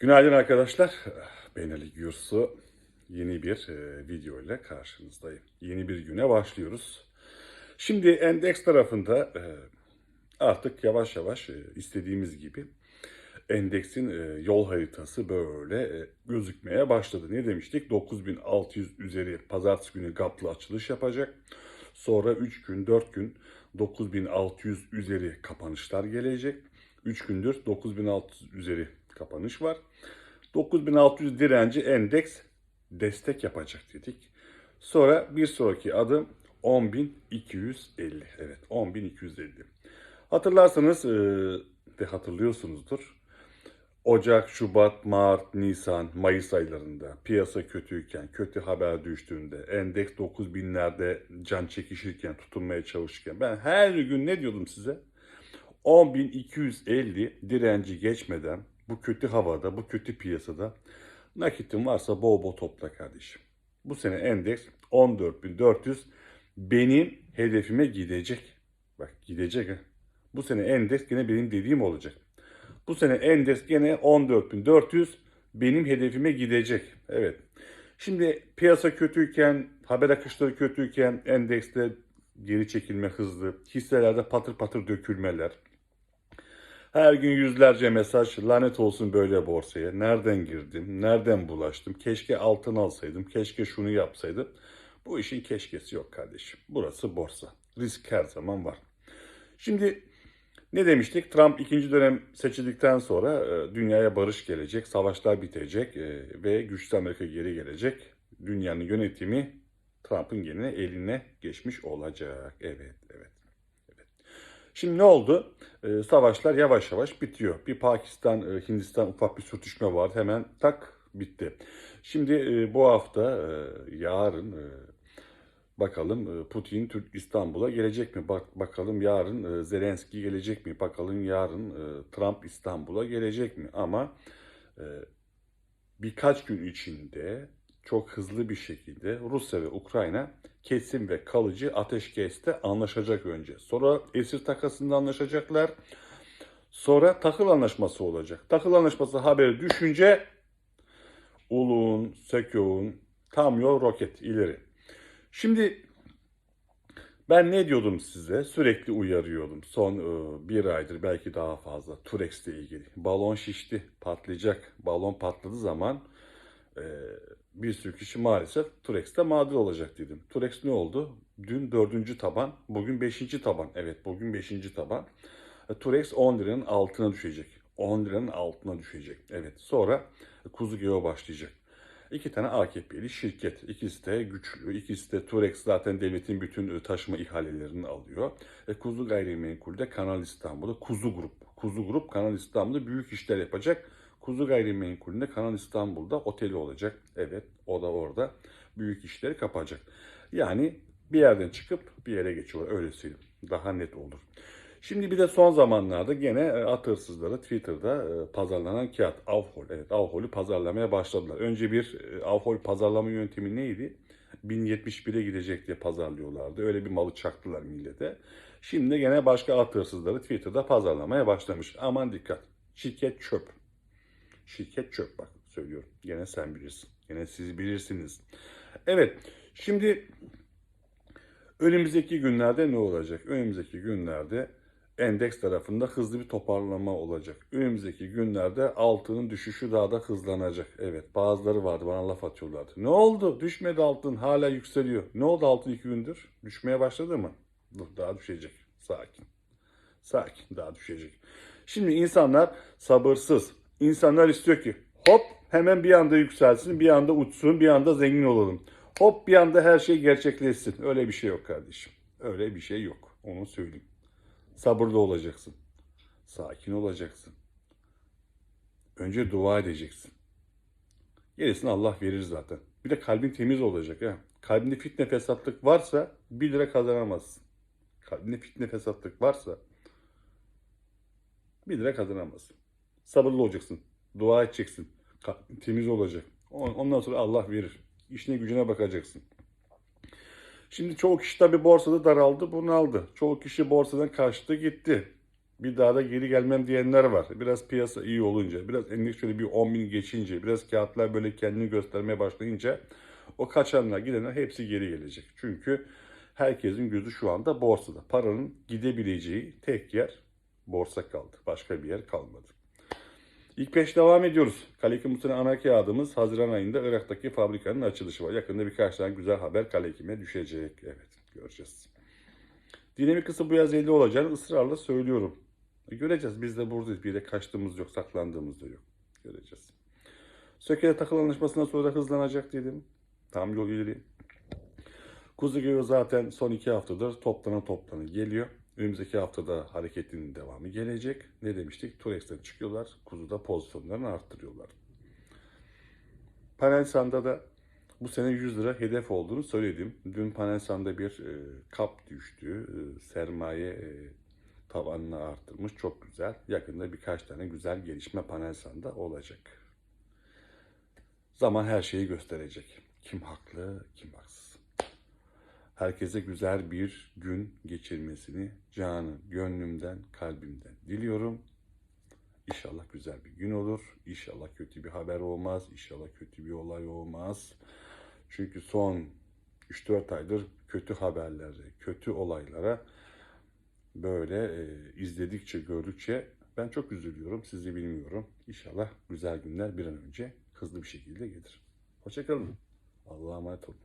Günaydın arkadaşlar. Ben Ali Gürsu. Yeni bir e, video ile karşınızdayım. Yeni bir güne başlıyoruz. Şimdi endeks tarafında e, artık yavaş yavaş e, istediğimiz gibi endeksin yol haritası böyle gözükmeye başladı. Ne demiştik? 9600 üzeri pazartesi günü gaplı açılış yapacak. Sonra 3 gün 4 gün 9600 üzeri kapanışlar gelecek. 3 gündür 9600 üzeri kapanış var. 9600 direnci endeks destek yapacak dedik. Sonra bir sonraki adım 10250. Evet 10250. Hatırlarsanız e, de hatırlıyorsunuzdur. Ocak, Şubat, Mart, Nisan, Mayıs aylarında piyasa kötüyken, kötü haber düştüğünde, endeks 9000'lerde can çekişirken, tutunmaya çalışırken ben her gün ne diyordum size? 10.250 direnci geçmeden bu kötü havada, bu kötü piyasada nakitin varsa bol bol topla kardeşim. Bu sene endeks 14.400 benim hedefime gidecek. Bak gidecek ha. Bu sene endeks gene benim dediğim olacak. Bu sene endeks gene 14.400 benim hedefime gidecek. Evet. Şimdi piyasa kötüyken, haber akışları kötüyken endekste geri çekilme hızlı, hisselerde patır patır dökülmeler. Her gün yüzlerce mesaj, lanet olsun böyle borsaya. Nereden girdim, nereden bulaştım, keşke altın alsaydım, keşke şunu yapsaydım. Bu işin keşkesi yok kardeşim. Burası borsa. Risk her zaman var. Şimdi ne demiştik? Trump ikinci dönem seçildikten sonra e, dünyaya barış gelecek, savaşlar bitecek e, ve güçlü Amerika geri gelecek. Dünyanın yönetimi Trump'ın yerine eline geçmiş olacak. Evet, evet. evet. Şimdi ne oldu? E, savaşlar yavaş yavaş bitiyor. Bir Pakistan, e, Hindistan ufak bir sürtüşme vardı. Hemen tak bitti. Şimdi e, bu hafta, e, yarın e, Bakalım e, Putin Türk İstanbul'a gelecek mi? Bak bakalım yarın e, Zelenski gelecek mi? Bakalım yarın e, Trump İstanbul'a gelecek mi? Ama e, birkaç gün içinde çok hızlı bir şekilde Rusya ve Ukrayna kesin ve kalıcı ateşkeste anlaşacak önce. Sonra esir takasında anlaşacaklar. Sonra takıl anlaşması olacak. Takıl anlaşması haberi düşünce Ulun, Sökyoğun, tam yol roket ileri. Şimdi ben ne diyordum size? Sürekli uyarıyordum. Son e, bir aydır belki daha fazla Turex ile ilgili. Balon şişti, patlayacak. Balon patladığı zaman e, bir sürü kişi maalesef Turex'te mağdur olacak dedim. Turex ne oldu? Dün dördüncü taban, bugün beşinci taban. Evet bugün beşinci taban. E, Turex 10 liranın altına düşecek. 10 liranın altına düşecek. Evet sonra kuzu geo başlayacak. İki tane AKP'li şirket. İkisi de güçlü. İkisi de Turex zaten devletin bütün e, taşıma ihalelerini alıyor. E, Kuzu Gayrimenkul'de Kanal İstanbul'da Kuzu Grup. Kuzu Grup Kanal İstanbul'da büyük işler yapacak. Kuzu Gayrimenkul'ünde Kanal İstanbul'da oteli olacak. Evet o da orada büyük işleri kapacak. Yani bir yerden çıkıp bir yere geçiyorlar öyle. Daha net olur. Şimdi bir de son zamanlarda gene e, at hırsızları Twitter'da e, pazarlanan kağıt Avhol. Evet Avhol'ü pazarlamaya başladılar. Önce bir e, Avhol pazarlama yöntemi neydi? 1071'e gidecek diye pazarlıyorlardı. Öyle bir malı çaktılar millete. Şimdi gene başka at hırsızları Twitter'da pazarlamaya başlamış. Aman dikkat. Şirket çöp. Şirket çöp bak söylüyorum. Gene sen bilirsin. Gene siz bilirsiniz. Evet. Şimdi önümüzdeki günlerde ne olacak? Önümüzdeki günlerde endeks tarafında hızlı bir toparlama olacak. Önümüzdeki günlerde altının düşüşü daha da hızlanacak. Evet bazıları vardı bana laf atıyorlardı. Ne oldu? Düşmedi altın hala yükseliyor. Ne oldu altın iki gündür? Düşmeye başladı mı? Dur daha düşecek. Sakin. Sakin daha düşecek. Şimdi insanlar sabırsız. İnsanlar istiyor ki hop hemen bir anda yükselsin, bir anda uçsun, bir anda zengin olalım. Hop bir anda her şey gerçekleşsin. Öyle bir şey yok kardeşim. Öyle bir şey yok. Onu söyleyeyim. Sabırlı olacaksın. Sakin olacaksın. Önce dua edeceksin. Gerisini Allah verir zaten. Bir de kalbin temiz olacak. Ha. Kalbinde fitne fesatlık varsa 1 lira kazanamazsın. Kalbinde fitne fesatlık varsa 1 lira kazanamazsın. Sabırlı olacaksın. Dua edeceksin. Temiz olacak. Ondan sonra Allah verir. İşine gücüne bakacaksın. Şimdi çoğu kişi tabi borsada daraldı, bunaldı. Çoğu kişi borsadan kaçtı gitti. Bir daha da geri gelmem diyenler var. Biraz piyasa iyi olunca, biraz endeks şöyle bir 10 bin geçince, biraz kağıtlar böyle kendini göstermeye başlayınca o kaçanlar, gidenler hepsi geri gelecek. Çünkü herkesin gözü şu anda borsada. Paranın gidebileceği tek yer borsa kaldı. Başka bir yer kalmadı. İlk peş devam ediyoruz. Kalekim bu sene ana kağıdımız Haziran ayında Irak'taki fabrikanın açılışı var. Yakında birkaç tane güzel haber Kalekim'e düşecek. Evet göreceğiz. Dinamik kısım bu yaz 50 olacağını ısrarla söylüyorum. E, Göreceğiz. Biz de buradayız. Bir yere kaçtığımız yok, saklandığımız da yok. Göreceğiz. Söke'de takıl anlaşmasından sonra hızlanacak dedim. Tam yol ileri. Kuzu Göğü zaten son iki haftadır toplana toplana geliyor. Önümüzdeki haftada hareketinin devamı gelecek. Ne demiştik? Turex'ten çıkıyorlar. Kuzuda pozisyonlarını arttırıyorlar. Panelsan'da da bu sene 100 lira hedef olduğunu söyledim. Dün Panelsan'da bir e, kap düştü. E, sermaye e, tavanını arttırmış. Çok güzel. Yakında birkaç tane güzel gelişme Panelsan'da olacak. Zaman her şeyi gösterecek. Kim haklı, kim haksız. Herkese güzel bir gün geçirmesini canı gönlümden, kalbimden diliyorum. İnşallah güzel bir gün olur. İnşallah kötü bir haber olmaz. İnşallah kötü bir olay olmaz. Çünkü son 3-4 aydır kötü haberlere, kötü olaylara böyle e, izledikçe, gördükçe ben çok üzülüyorum. Sizi bilmiyorum. İnşallah güzel günler bir an önce hızlı bir şekilde gelir. Hoşçakalın. Allah'a emanet olun.